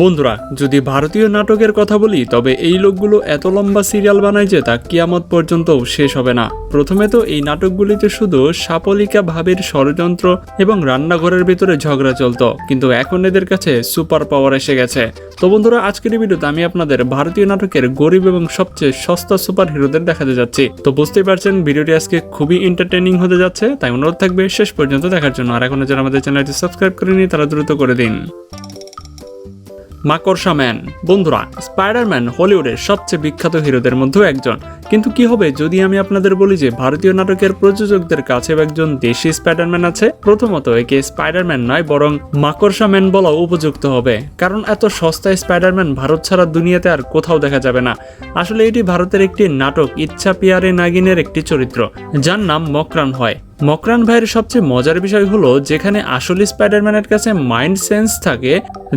বন্ধুরা, যদি ভারতীয় নাটকের কথা বলি, তবে এই লোকগুলো এত লম্বা সিরিয়াল বানায় যে তা কিয়ামত পর্যন্তও শেষ হবে না। প্রথমে তো এই নাটকগুলিতে শুধু সাপলিকা ভাবের ষড়যন্ত্র এবং রান্নাঘরের ভিতরে ঝগড়া চলত, কিন্তু এখন এদের কাছে সুপার পাওয়ার এসে গেছে। তো বন্ধুরা, আজকের ভিডিওতে আমি আপনাদের ভারতীয় নাটকের গরিব এবং সবচেয়ে সস্তা সুপার হিরোদের দেখাতে যাচ্ছি। তো বুঝতেই পারছেন, ভিডিওটি আজকে খুবই এন্টারটেনিং হতে যাচ্ছে, তাই অনুরোধ থাকবে শেষ পর্যন্ত দেখার জন্য। আর এখনও যারা আমাদের চ্যানেলটি সাবস্ক্রাইব করেনি তারা দ্রুত করে দিন। মাকড়সা ম্যান। বন্ধুরা স্পাইডারম্যান হলিউডের সবচেয়ে বিখ্যাত হিরোদের মধ্যে একজন। কিন্তু কি হবে যদি আমি আপনাদের বলি যে ভারতীয় নাটকের প্রযোজকদের কাছেও একজন দেশি স্পাইডারম্যান আছে? প্রথমত একে স্পাইডারম্যান নয়, বরং মাকড়সা ম্যান বলা উপযুক্ত হবে। কারণ এত সস্তায় স্পাইডারম্যান ভারত ছাড়া দুনিয়াতে আর কোথাও দেখা যাবে না। আসলে এটি ভারতের একটি নাটক, ইচ্ছা পিয়ারে নাগিনের একটি চরিত্র, যার নাম মকরান হয়। মকরান ভাইয়ের সবচেয়ে মজার বিষয় হলো যেখানে আসলে স্পাইডারম্যানের কাছে মাইন্ড সেন্স থাকে,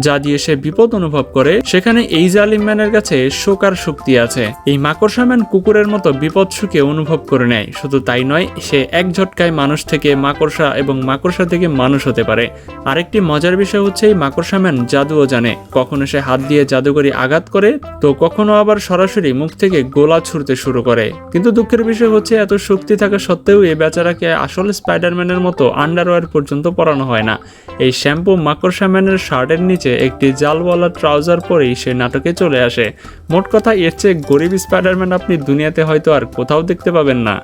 যা দিয়ে সে বিপদ অনুভব করে, সেখানে এই জালিম ম্যানের কাছে শোকার শক্তি আছে। এই মাকড়সা ম্যান কুকুরের মতো বিপদ সুখে অনুভব করে নেয়। শুধু তাই নয়, সে এক ঝটকায় মানুষ থেকে মাকড়সা এবং মাকড়সা থেকে মানুষ হতে পারে। আরেকটি মজার বিষয় হচ্ছে এই মাকড়সা ম্যান জাদুও জানে। কখনো সে হাত দিয়ে জাদুকরি আঘাত করে, তো কখনো আবার সরাসরি মুখ থেকে গোলা ছুড়তে শুরু করে। কিন্তু দুঃখের বিষয় হচ্ছে, এত শক্তি থাকা সত্ত্বেও এই বেচারাকে আসলে স্পাইডারম্যানের মতো আন্ডারওয়্যার পর্যন্ত পরানো হয় না। এই শ্যাম্পু মাকড়সা ম্যানের শার্টের নিচে একটি জালওয়ালা ট্রাউজার পরেই সে নাটকে চলে আসে। মোট কথা, এর চেয়ে গরিব স্পাইডারম্যান আপনি দুনিয়াতে হয়তো আর কোথাও দেখতে পাবেন না।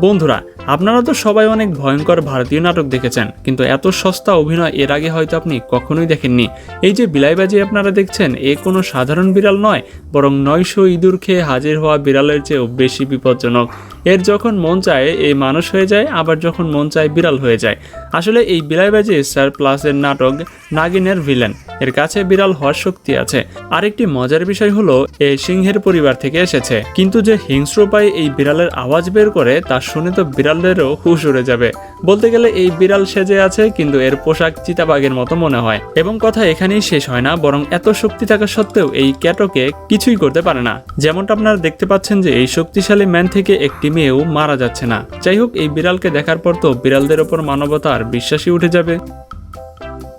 বন্ধুরা, আপনারা তো সবাই অনেক ভয়ঙ্কর ভারতীয় নাটক দেখেছেন, কিন্তু এত সস্তা অভিনয় এর আগে হয়তো আপনি কখনোই দেখেননি। এই যে বিলাইবাজি আপনারা দেখছেন, এ কোনো সাধারণ বিড়াল নয়, বরং নয়শো ইঁদুর খেয়ে হাজির হওয়া বিড়ালের চেয়েও বেশি বিপজ্জনক। এর যখন মন চায়, এই মানুষ হয়ে যায়, আবার যখন মন চায়, বিড়াল হয়ে যায়। আসলে এই বিলাইবাজি স্টার প্লাসের নাটক নাগিনের ভিলেন। এর কাছে বিড়াল হওয়ার শক্তি আছে। আরেকটি মজার বিষয় হলো, এ সিংহের পরিবার থেকে এসেছে। কিন্তু যে হিংস্র পায়ে এই বিড়ালের আওয়াজ বের করে, তা শুনে তো বিড়ালদেরও হুশ উড়ে যাবে। বলতে গেলে এই বিড়াল সেজে আছে, কিন্তু এর পোশাক চিতাবাঘের মতো মনে হয়। এবং কথা এখানেই শেষ হয় না, বরং এত শক্তি থাকা সত্ত্বেও এই ক্যাটোকে কিছুই করতে পারে না। যেমনটা আপনারা দেখতে পাচ্ছেন যে, এই শক্তিশালী ম্যান থেকে একটি মেয়েও মারা যাচ্ছে না। যাই হোক এই বিড়ালকে দেখার পর তো বিড়ালদের ওপর মানবতা আর বিশ্বাসই উঠে যাবে।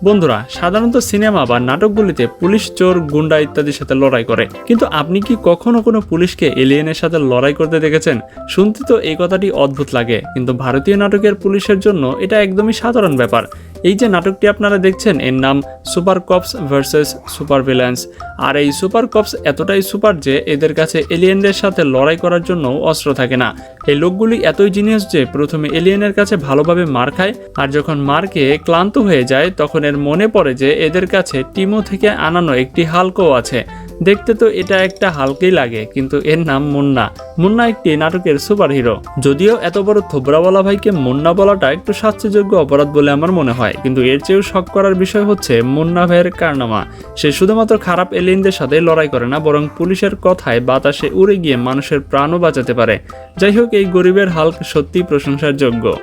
বন্ধুরা, সাধারণত সিনেমা বা নাটকগুলিতে পুলিশ, চোর, গুন্ডা ইত্যাদির সাথে লড়াই করে। কিন্তু আপনি কি কখনো কোনো পুলিশকে এলিয়েনের সাথে লড়াই করতে দেখেছেন? শুনতে তো এই কথাটি অদ্ভুত লাগে, কিন্তু ভারতীয় নাটকের পুলিশের জন্য এটা একদমই সাধারণ ব্যাপার। এই যে নাটকটি আপনারা দেখছেন, এর নাম super cops versus super villains. আর এই সুপার কপস এতটাই সুপার যে এদের কাছে এলিয়েনদের সাথে লড়াই করার জন্য অস্ত্র থাকে না। এই লোকগুলি এতই জিনিয়াস যে প্রথমে এলিয়েনের কাছে ভালোভাবে মার খায়, আর যখন মার খেয়ে ক্লান্ত হয়ে যায়, তখন এর মনে পড়ে যে এদের কাছে টিমো থেকে আনানো একটি হালকও আছে। দেখতে তো এটা একটা হালকেই লাগে, কিন্তু এর নাম মুন্না। মুন্না একটি নাটকের সুপার হিরো যদিও এত বড় থোবরাওয়ালা ভাইকে মুন্না বলাটা একটু শাস্তিযোগ্য অপরাধ বলে আমার মনে হয়। কিন্তু এর চেয়েও শখ করার বিষয় হচ্ছে মুন্না ভাইয়ের কারনামা। সে শুধুমাত্র খারাপ এলিয়েনদের সাথে লড়াই করে না, বরং পুলিশের কথায় বাতাসে উড়ে গিয়ে মানুষের প্রাণও বাঁচাতে পারে। যাই হোক, এই গরিবের হাল্ক সত্যি প্রশংসার যোগ্য।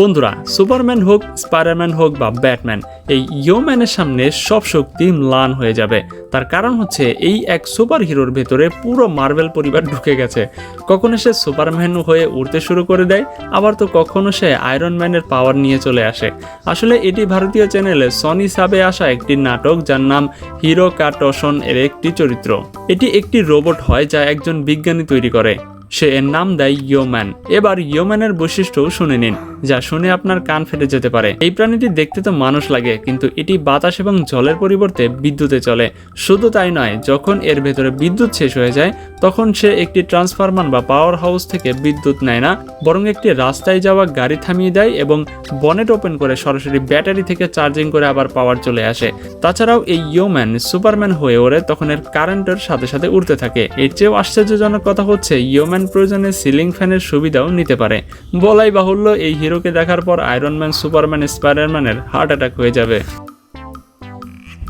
বন্ধুরা, সুপারম্যান হোক, স্পাইডারম্যান হোক বা ব্যাটম্যান, এই ইয়োম্যানের সামনে সব শক্তি ম্লান হয়ে যাবে। তার কারণ হচ্ছে এই এক সুপার হিরোর ভেতরে পুরো মার্বেল পরিবার ঢুকে গেছে। কখনো সে সুপারম্যান হয়ে উড়তে শুরু করে দেয়, আবার তো কখনো সে আয়রন ম্যানের পাওয়ার নিয়ে চলে আসে। আসলে এটি ভারতীয় চ্যানেলে সনি সাবে আসা একটি নাটক যার নাম হিরো কাটসন এর একটি চরিত্র। এটি একটি রোবট হয় যা একজন বিজ্ঞানী তৈরি করে। সে এর নাম দেয় ইয়োম্যান। এবার ইয়োম্যানের বৈশিষ্ট্যও শুনে নিন, যা শুনে আপনার কান ফেটে যেতে পারে। এই প্রাণীটি দেখতে তো মানুষ লাগে, কিন্তু এটি বাতাস এবং জলের পরিবর্তে বিদ্যুতে চলে। শুধু তাই নয়, যখন এর ভেতরে বিদ্যুৎ শেষ হয়ে যায়, তখন সে একটি ট্রান্সফরমার বা পাওয়ার হাউস থেকে বিদ্যুৎ নেয় না, বরং একটি রাস্তায় যাওয়া গাড়ি থামিয়ে দেয় এবং বনেট ওপেন করে সরাসরি ব্যাটারি থেকে চার্জিং করে আবার পাওয়ার চলে আসে। তাছাড়াও এই ইয়োম্যান সুপারম্যান হয়ে ওড়ে, তখন এর কারেন্টের সাথে সাথে উড়তে থাকে। এর চেয়েও আশ্চর্যজনক কথা হচ্ছে, ইয়োম্যান প্রয়োজনে সিলিং ফ্যানের সুবিধাও নিতে পারে। বলাই বাহুল্য, এই হিরোকে দেখার পর আয়রনম্যান সুপারম্যান স্পাইডারম্যানের হার্ট অ্যাটাক হয়ে যাবে।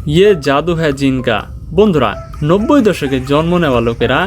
ইয়ে জাদু হ্যাঁ জিনকা। বন্ধুরা নব্বই দশকে জন্ম নেওয়া লোকেরা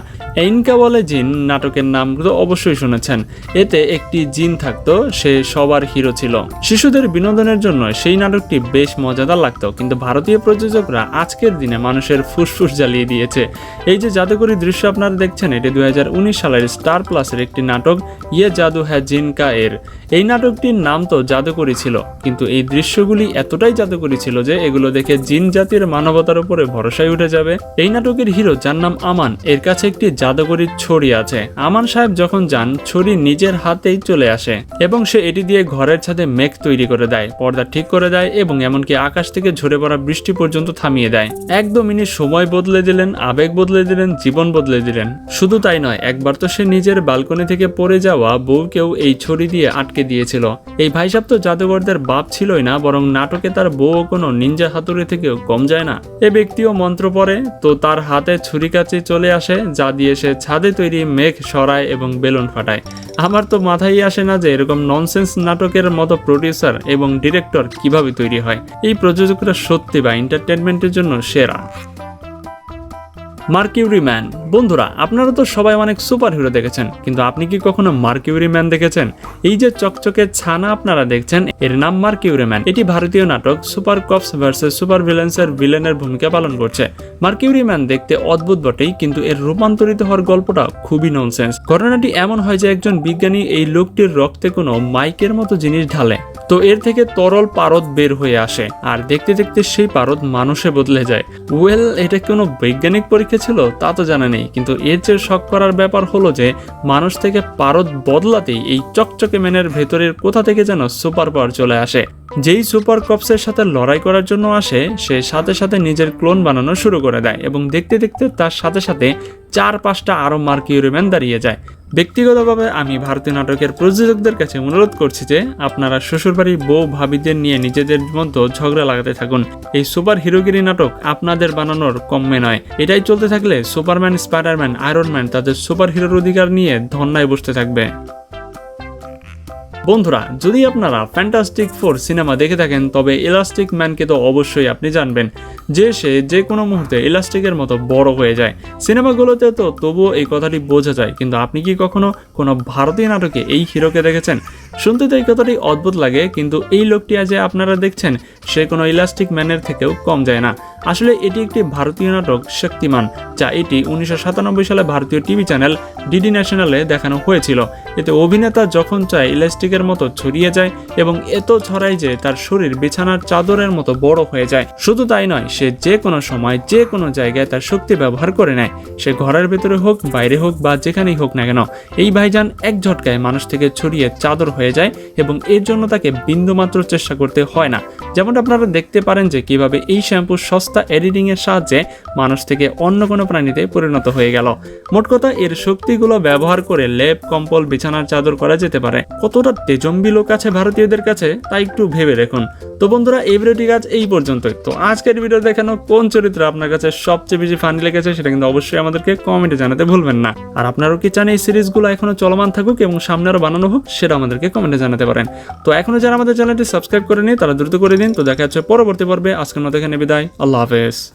এইনকা বলে জিন নাটকের নাম তো অবশ্যই শুনেছেন। এতে একটি জিন থাকতো, সে সবার হিরো ছিল। শিশুদের বিনোদনের জন্য সেই নাটকটি বেশ মজাদার লাগতো, কিন্তু ভারতীয় প্রযোজকরা আজকের দিনে মানুষের ফুসফুস জ্বালিয়ে দিয়েছে। এই যে জাদুকরী দৃশ্য আপনারা দেখছেন, এটি দুই হাজার উনিশ সালের স্টার প্লাসের একটি নাটক ইয়ে জাদু হ্যাঁ জিনকা এর। এই নাটকটির নাম তো জাদুকরী ছিল, কিন্তু এই দৃশ্যগুলি এতটাই জাদুকরী ছিল যে এগুলো দেখে জিন জাতির মানবতার উপরে ভরসায় উঠে যাবে। এই নাটকের হিরো যার নাম আমান, এর কাছে একটি জাদুকরীর ছড়ি আছে। আমান সাহেব যখন যান, ছড়ি নিজের হাতেই চলে আসে এবং সে এটি দিয়ে ঘরের ছাদে মেঘ তৈরি করে দেয়, পর্দা ঠিক করে দেয় এবং এমনকি আকাশ থেকে ঝরে পড়া বৃষ্টি পর্যন্ত থামিয়ে দেয়। একদম ইনি সময় বদলে দিলেন, আবেগ বদলে দিলেন, জীবন বদলে দিলেন। শুধু তাই নয়, একবার তো সে নিজের বালকনি থেকে পড়ে যাওয়া বউকেও এই ছড়ি দিয়ে আটকে দিয়েছিল। এই ভাইসাব তো জাদুঘরদের বাপ ছিলই না, বরং নাটকে তার বউ কোনো নিঞ্জা হাতুড়ি থেকেও কম যায় না। এ ব্যক্তিও মন্ত্র পড়ে, তো তার হাতে ছুরি কাছে চলে আসে, যা দিয়ে সে ছাদে তৈরি মেঘ সরায় এবং বেলুন ফাটায়। আমার তো মাথায় আসে না যে এরকম ননসেন্স নাটকের মতো প্রডিউসার এবং ডিরেক্টর কীভাবে তৈরি হয়। এই প্রযোজকরা সত্যি বা এন্টারটেনমেন্টের জন্য সেরা? মার্কিউরি ম্যান বন্ধুরা, আপনারা তো সবাই অনেক সুপার হিরো দেখেছেন, কিন্তু আপনি কি কখনো মার্কিউরি ম্যান দেখেছেন? এই যে চকচকে ছানা আপনারা দেখছেন, এর নাম মার্কিউরি ম্যান এটি ভারতীয় নাটক সুপার কপস ভার্সেস সুপার ভিলেন্সের ভিলেনের ভূমিকা পালন করছে। মার্কিউরি ম্যান দেখতে অদ্ভুত বটেই, কিন্তু এর রূপান্তরিত হওয়ার গল্পটা খুবই ননসেন্স ঘটনাটি এমন হয় যে একজন বিজ্ঞানী এই লোকটির রক্তে কোনো মাইকের মতো জিনিস ঢালে। তো এর থেকে তরল পারদ বের হয়ে আসে, আর দেখতে দেখতে সেই পারদ মানুষে বদলে যায়। ওয়েল, এটা কোনো বৈজ্ঞানিক পরীক্ষা ছিল? তা তো জানা নেই, কিন্তু এর চেয়ে শখ করার ব্যাপার হলো যে মানুষ থেকে পারদ বদলাতেই এই চকচকে ম্যানের ভেতরের কোথা থেকে যেন সুপার পাওয়ার চলে আসে। যেই সুপার কপসের সাথে লড়াই করার জন্য আসে, সে সাথে সাথে নিজের ক্লোন বানানো শুরু করে দেয় এবং দেখতে দেখতে তার সাথে সাথে চার পাঁচটা আরও মার্কিউরি ম্যান দাঁড়িয়ে যায়। ব্যক্তিগতভাবে আমি ভারতীয় নাটকের প্রযোজকদের কাছে অনুরোধ করছি যে আপনারা শ্বশুরবাড়ির বউ ভাবিদের নিয়ে নিজেদের মধ্যে ঝগড়া লাগাতে থাকুন। এই সুপার হিরোগিরি নাটক আপনাদের বানানোর কমে নয়। এটাই চলতে থাকলে সুপারম্যান, স্পাইডারম্যান আয়রন ম্যান তাদের সুপার হিরোর অধিকার নিয়ে ধন্যায় বসতে থাকবে। বন্ধুরা, যদি আপনারা ফ্যান্টাস্টিক ফোর সিনেমা দেখে থাকেন, তবে ইলাস্টিক ম্যানকে তো অবশ্যই আপনি জানবেন যে সে যে কোনো মুহূর্তে ইলাস্টিকের মতো বড় হয়ে যায়। সিনেমাগুলোতে তো তবুও এই কথাটি বোঝা যায়, কিন্তু আপনি কি কখনো কোনো ভারতীয় নাটকে এই হিরোকে দেখেছেন? শুনতে তো এই কথাটি অদ্ভুত লাগে, কিন্তু এই লোকটি আজ আপনারা দেখছেন, সে কোনো ইলাস্টিক ম্যানের থেকেও কম যায় না। আসলে এটি একটি ভারতীয় নাটক শক্তিমান, যা এটি উনিশশো সাতানব্বই সালে ভারতীয় টিভি চ্যানেল ডিডি ন্যাশনালে দেখানো হয়েছিল। এতে অভিনেতা যখন চায় ইলাস্টিকের মতো ছড়িয়ে যায় এবং এত ছড়ায় যে তার শরীর বিছানার চাদরের মতো বড় হয়ে যায়। শুধু তাই নয়, সে যে কোনো সময়, যে কোনো জায়গায় তার শক্তি ব্যবহার করে নেয়। সে ঘরের ভেতরে হোক, বাইরে হোক বা যেখানেই হোক না কেন, এই ভাইজান এক ঝটকায় মানুষ থেকে ছড়িয়ে চাদর হয়ে যায় এবং এর জন্য তাকে বিন্দুমাত্র চেষ্টা করতে হয় না। যেমনটা আপনারা দেখতে পারেন যে কীভাবে এই শ্যাম্পু সস্তা এডিটিং এর সাহায্যে মানুষ থেকে অন্য কোনো প্রাণীতে পরিণত হয়ে গেল। মোট কথা, এর শক্তিগুলো ব্যবহার করে লেপ, কম্বল, বিছানার চাদর করা যেতে পারে। কতটা তেজম্বি লোক আছে ভারতীয়দের কাছে, তা একটু ভেবে দেখুন। তো বন্ধুরা এই ভিডিওটি আজ এই পর্যন্তই। তো আজকের ভিডিও দেখানো কোন চরিত্র আপনার কাছে সবচেয়ে বেশি ফানি লেগেছে সেটা কিন্তু অবশ্যই আমাদেরকে কমেন্টে জানাতে ভুলবেন না। আর আপনারাও কি চান এই সিরিজগুলো এখনও চলমান থাকুক এবং সামনে আরও বানানো হোক, সেটা আমাদেরকে কমেন্টে জানাতে পারেন। তো এখনও যারা আমাদের চ্যানেলটি সাবস্ক্রাইব করেনি তারা দ্রুত করে দিন। তো দেখা যাচ্ছে পরবর্তী পর্বে। আজকের মতো এখানে বিদায়। আল্লাহ হাফেজ।